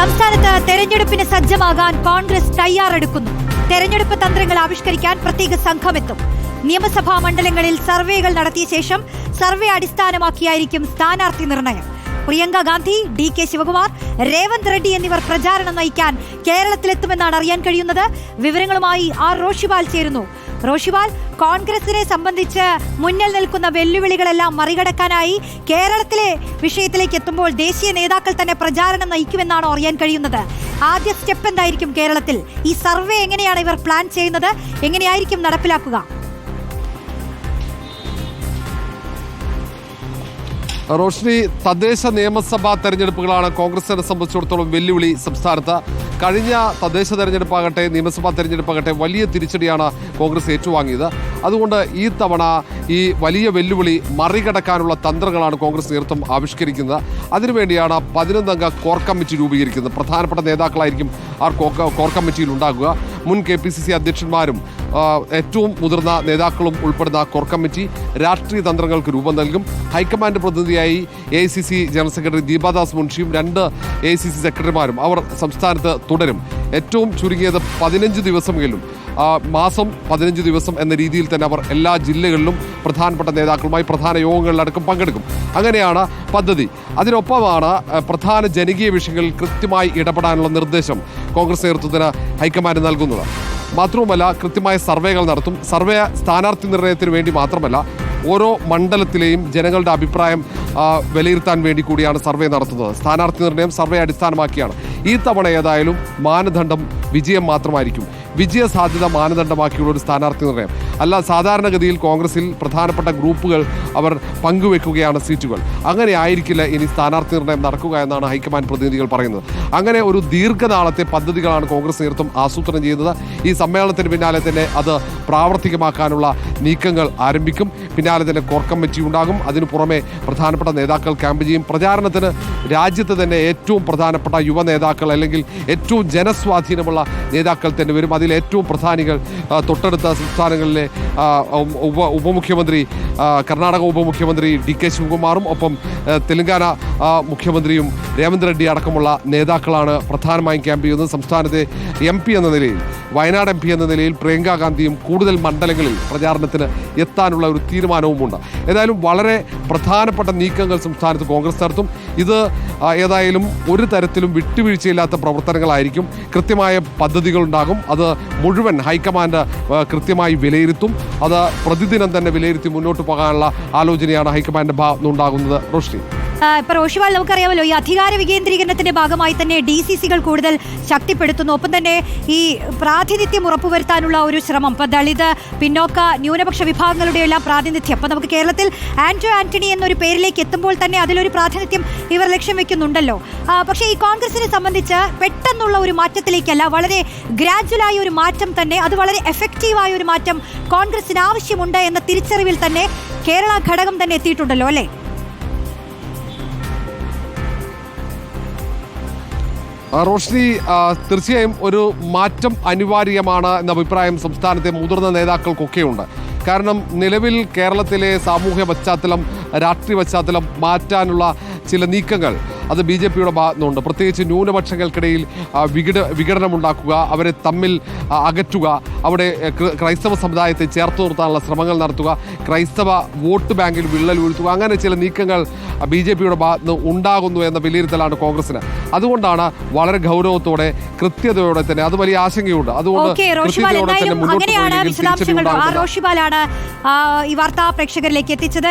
സംസ്ഥാനത്ത് തെരഞ്ഞെടുപ്പിന് സജ്ജമാകാൻ കോൺഗ്രസ് തയ്യാറെടുക്കുന്നു. തെരഞ്ഞെടുപ്പ് തന്ത്രങ്ങൾ ആവിഷ്കരിക്കാൻ പ്രത്യേക സംഘമെത്തും. നിയമസഭാ മണ്ഡലങ്ങളിൽ സർവേകൾ നടത്തിയ ശേഷം സർവേ അടിസ്ഥാനമാക്കിയായിരിക്കും സ്ഥാനാർത്ഥി നിർണയം. പ്രിയങ്ക ഗാന്ധി ഡി കെ ശിവകുമാർ രേവന്ത് റെഡ്ഡി എന്നിവർ പ്രചാരണം നയിക്കാൻ കേരളത്തിലെത്തുമെന്നാണ് അറിയാൻ കഴിയുന്നത്. വിവരങ്ങളുമായി ആർ റോഷിപാൽ ചേരുന്നു. റോഷിപാൽ കോൺഗ്രസിനെ സംബന്ധിച്ച് മുന്നിൽ നിൽക്കുന്ന വെല്ലുവിളികളെല്ലാം മറികടക്കാനായി കേരളത്തിലെ വിഷയത്തിലേക്ക് എത്തുമ്പോൾ ദേശീയ നേതാക്കൾ തന്നെ പ്രചാരണം നയിക്കുമെന്നാണ് അറിയാൻ കഴിയുന്നത്. ആദ്യ സ്റ്റെപ്പ് എന്തായിരിക്കും കേരളത്തിൽ? ഈ സർവേ എങ്ങനെയാണ് ഇവർ പ്ലാൻ ചെയ്യുന്നത്? എങ്ങനെയായിരിക്കും നടപ്പിലാക്കുക? റോഷ്നി തദ്ദേശ നിയമസഭാ തെരഞ്ഞെടുപ്പുകളാണ് കോൺഗ്രസിനെ സംബന്ധിച്ചിടത്തോളം വെല്ലുവിളി സംസ്ഥാനത്ത്. കഴിഞ്ഞ തദ്ദേശ തെരഞ്ഞെടുപ്പാകട്ടെ നിയമസഭാ തെരഞ്ഞെടുപ്പാകട്ടെ വലിയ തിരിച്ചടിയാണ് കോൺഗ്രസ് ഏറ്റുവാങ്ങിയത്. അതുകൊണ്ട് ഈ തവണ ഈ വലിയ വെല്ലുവിളി മറികടക്കാനുള്ള തന്ത്രങ്ങളാണ് കോൺഗ്രസ് നേതൃത്വം ആവിഷ്കരിക്കുന്നത്. അതിനുവേണ്ടിയാണ് പതിനൊന്നംഗ കോർ കമ്മിറ്റി രൂപീകരിക്കുന്നത്. പ്രധാനപ്പെട്ട നേതാക്കളായിരിക്കും ആ കോർ കമ്മിറ്റിയിൽ ഉണ്ടാകുക. മുൻ കെ പി സി സി അധ്യക്ഷന്മാരും ഏറ്റവും മുതിർന്ന നേതാക്കളും ഉൾപ്പെടുന്ന കോർ കമ്മിറ്റി രാഷ്ട്രീയ തന്ത്രങ്ങൾക്ക് രൂപം നൽകും. ഹൈക്കമാൻഡ് പ്രതിനിധിയായി എ ജനറൽ സെക്രട്ടറി ദീപാദാസ് മുൻഷിയും രണ്ട് എ സെക്രട്ടറിമാരും അവർ സംസ്ഥാനത്ത് തുടരും. ഏറ്റവും ചുരുങ്ങിയത് പതിനഞ്ച് ദിവസമെങ്കിലും മാസം പതിനഞ്ച് ദിവസം എന്ന രീതിയിൽ തന്നെ അവർ എല്ലാ ജില്ലകളിലും പ്രധാനപ്പെട്ട നേതാക്കളുമായി പ്രധാന യോഗങ്ങളിലടക്കം പങ്കെടുക്കും. അങ്ങനെയാണ് പദ്ധതി. അതിനൊപ്പമാണ് പ്രധാന ജനകീയ വിഷയങ്ങളിൽ കൃത്യമായി ഇടപെടാനുള്ള നിർദ്ദേശം കോൺഗ്രസ് നേതൃത്വത്തിന് ഹൈക്കമാൻഡ് നൽകുന്നത്. മാത്രവുമല്ല കൃത്യമായ സർവേകൾ നടത്തും. സർവേ സ്ഥാനാർത്ഥി നിർണയത്തിന് വേണ്ടി മാത്രമല്ല ഓരോ മണ്ഡലത്തിലെയും ജനങ്ങളുടെ അഭിപ്രായം വിലയിരുത്താൻ വേണ്ടി കൂടിയാണ് സർവേ നടത്തുന്നത്. സ്ഥാനാർത്ഥി നിർണയം സർവേ അടിസ്ഥാനമാക്കിയാണ്. ഈ തവണ ഏതായാലും മാനദണ്ഡം വിജയം മാത്രമായിരിക്കും. വിജയ സാധ്യത മാനദണ്ഡമാക്കിയുള്ള ഒരു സ്ഥാനാർത്ഥി നിർണയം. അല്ല സാധാരണഗതിയിൽ കോൺഗ്രസിൽ പ്രധാനപ്പെട്ട ഗ്രൂപ്പുകൾ അവർ പങ്കുവെക്കുകയാണ് സീറ്റുകൾ. അങ്ങനെ ആയിരിക്കില്ല ഇനി സ്ഥാനാർത്ഥി നിർണയം നടക്കുക എന്നാണ് ഹൈക്കമാൻഡ് പ്രതിനിധികൾ പറയുന്നത്. അങ്ങനെ ഒരു ദീർഘനാളത്തെ പദ്ധതികളാണ് കോൺഗ്രസ് നേതൃത്വം ആസൂത്രണം ചെയ്യുന്നത്. ഈ സമ്മേളനത്തിന് പിന്നാലെ തന്നെ അത് പ്രാവർത്തികമാക്കാനുള്ള നീക്കങ്ങൾ ആരംഭിക്കും. പിന്നാലെ തന്നെ കോർ കമ്മിറ്റി ഉണ്ടാകും. അതിനു പുറമെ പ്രധാനപ്പെട്ട നേതാക്കൾ ക്യാമ്പ് ചെയ്യും. പ്രചാരണത്തിന് രാജ്യത്ത് തന്നെ ഏറ്റവും പ്രധാനപ്പെട്ട യുവ നേതാക്കൾ അല്ലെങ്കിൽ ഏറ്റവും ജനസ്വാധീനമുള്ള നേതാക്കൾ തന്നെ വരും. അതിൽ ഏറ്റവും പ്രധാനികൾ തൊട്ടടുത്ത സംസ്ഥാനങ്ങളിലെ ഉപ ഉപമുഖ്യമന്ത്രി കർണാടക ഉപമുഖ്യമന്ത്രി ഡി കെ ശിവകുമാറും ഒപ്പം തെലങ്കാന മുഖ്യമന്ത്രിയും രേവന്ത് റെഡ്ഡി അടക്കമുള്ള നേതാക്കളാണ് പ്രധാനമായും ക്യാമ്പ് ചെയ്യുന്നത്. സംസ്ഥാനത്തെ എം പി എന്ന നിലയിൽ വയനാട് എം പി എന്ന നിലയിൽ പ്രിയങ്ക ഗാന്ധിയും കൂടുതൽ മണ്ഡലങ്ങളിൽ പ്രചാരണത്തിന് എത്താനുള്ള ഒരു തീരുമാനവുമുണ്ട്. ഏതായാലും വളരെ പ്രധാനപ്പെട്ട നീക്കങ്ങൾ സംസ്ഥാനത്ത് കോൺഗ്രസ് നടത്തും. ഇത് ഏതായാലും ഒരു തരത്തിലും വിട്ടുവീഴ്ചയില്ലാത്ത പ്രവർത്തനങ്ങളായിരിക്കും. കൃത്യമായ പദ്ധതികളുണ്ടാകും. അത് മുഴുവൻ ഹൈക്കമാൻഡ് കൃത്യമായി വിലയിരുത്തും. അത് പ്രതിദിനം തന്നെ വിലയിരുത്തി മുന്നോട്ട് പോകാനുള്ള ആലോചനയാണ് ഹൈക്കമാൻഡ് ഭാഗത്തുനിന്നുണ്ടാകുന്നത്. റോഷ്നി. ഇപ്പൊ റോഷിവാൾ നമുക്കറിയാമല്ലോ ഈ അധികാര വികേന്ദ്രീകരണത്തിന്റെ ഭാഗമായി തന്നെ ഡി സി സികൾ കൂടുതൽ ശക്തിപ്പെടുത്തുന്നു. ഒപ്പം തന്നെ ഈ പ്രാതിനിധ്യം ഉറപ്പുവരുത്താനുള്ള ഒരു ശ്രമം. ഇപ്പൊ ദളിത് പിന്നോക്ക ന്യൂനപക്ഷ വിഭാഗങ്ങളുടെ എല്ലാം പ്രാതിനിധ്യം. അപ്പൊ നമുക്ക് കേരളത്തിൽ ആന്റോ ആന്റണി എന്നൊരു പേരിലേക്ക് എത്തുമ്പോൾ തന്നെ അതിലൊരു പ്രാതിനിധ്യം ഇവർ ലക്ഷ്യം വെക്കുന്നുണ്ടല്ലോ. പക്ഷേ ഈ കോൺഗ്രസിനെ സംബന്ധിച്ച് പെട്ടെന്നുള്ള ഒരു മാറ്റത്തിലേക്കല്ല വളരെ ഗ്രാജുവലായ ഒരു മാറ്റം തന്നെ അത് വളരെ എഫക്റ്റീവായ ഒരു മാറ്റം കോൺഗ്രസിന് ആവശ്യമുണ്ട് എന്ന തിരിച്ചറിവിൽ തന്നെ കേരള ഘടകം തന്നെ എത്തിയിട്ടുണ്ടല്ലോ അല്ലേ? റോഷ്നി തീർച്ചയായും ഒരു മാറ്റം അനിവാര്യമാണ് എന്ന അഭിപ്രായം സംസ്ഥാനത്തെ മുതിർന്ന നേതാക്കൾക്കൊക്കെയുണ്ട്. കാരണം നിലവിൽ കേരളത്തിലെ സാമൂഹ്യ പശ്ചാത്തലം രാഷ്ട്രീയ പശ്ചാത്തലം മാറ്റാനുള്ള ചില നീക്കങ്ങൾ അത് ബി ജെ പിയുടെ ഭാഗത്തുനിന്നുണ്ട്. പ്രത്യേകിച്ച് ന്യൂനപക്ഷങ്ങൾക്കിടയിൽ വിഘട വിഘടനമുണ്ടാക്കുക അവരെ തമ്മിൽ അകറ്റുക അവിടെ ക്രൈസ്തവ സമുദായത്തെ ചേർത്ത് നിർത്താനുള്ള ശ്രമങ്ങൾ നടത്തുക ക്രൈസ്തവ വോട്ട് ബാങ്കിൽ വിള്ളൽ വീഴ്ത്തുക അങ്ങനെ ചില നീക്കങ്ങൾ ബി ജെ പിയുടെ ഭാഗത്ത് ഉണ്ടാകുന്നു എന്ന വിലയിരുത്തലാണ് കോൺഗ്രസിന് അതുകൊണ്ടാണ് വളരെ ഗൗരവത്തോടെ കൃത്യതയോടെ തന്നെ അത് വലിയ ആശങ്കയുണ്ട്. അതുകൊണ്ട് കൃത്യതയോടെ തന്നെ മുന്നോട്ട് അങ്ങനെയാണ് പോയില്ലെങ്കിൽ ആ തിരിച്ചടി ഉണ്ടാകുമെന്ന് റോഷിപാലാണ് ഈ വാർത്താ പ്രേക്ഷകരിലേക്ക് എത്തിച്ചത്.